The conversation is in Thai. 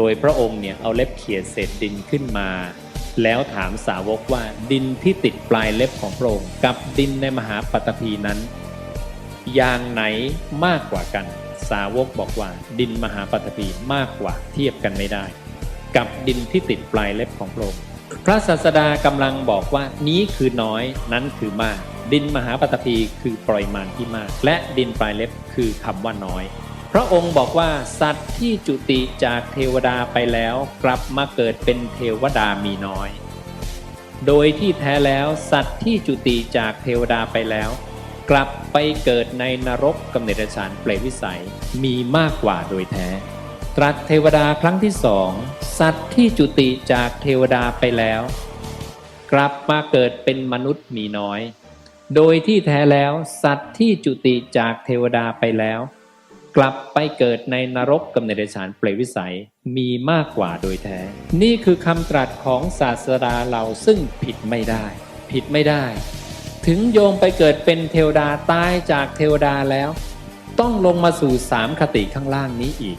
โดยพระองค์เนี่ยเอาเล็บเขี่ยเศษดินขึ้นมา แล้วถามสาวกว่าดินที่ติดปลายเล็บของพระองค์ กับดินในมหาปัตภีนั้น อย่างไหนมากกว่ากัน สาวกบอกว่า ดินมหาปัตภีมากกว่าเทียบกันไม่ได้ กับดินที่ติดปลายเล็บของพระองค์พระศาสดากำลังบอกว่านี้คือน้อยนั้นคือมาก ดินมหาปัตภีคือปริมาณที่มาก และดินปลายเล็บคือคำว่าน้อย พระองค์บอกว่าสัตว์ที่จุติจากเทวดาไปแล้วกลับมาเกิดเป็นเทวดามีน้อย โดยที่แท้แล้วสัตว์ที่จุติจากเทวดาไปแล้ว กลับไปเกิดในนรกกำเนิดฌานเปรตวิสัยมีมากกว่าโดยแท้ ตรัสเทวดาครั้งที่สองสัตว์ที่จุติจากเทวดาไปแล้ว กลับมาเกิดเป็นมนุษย์มีน้อย โดยที่แท้แล้วสัตว์ที่จุติจากเทวดาไปแล้ว กลับไปเกิดในนรกกำเนิดชานเปรวิสัยมีมากกว่าโดยแท้ นี่คือคำตรัสของศาสดาเราซึ่งผิดไม่ได้ ผิดไม่ได้ ถึงโยมไปเกิดเป็นเทวดาตายจากเทวดาแล้ว ต้องลงมาสู่สามคติข้างล่างนี้อีก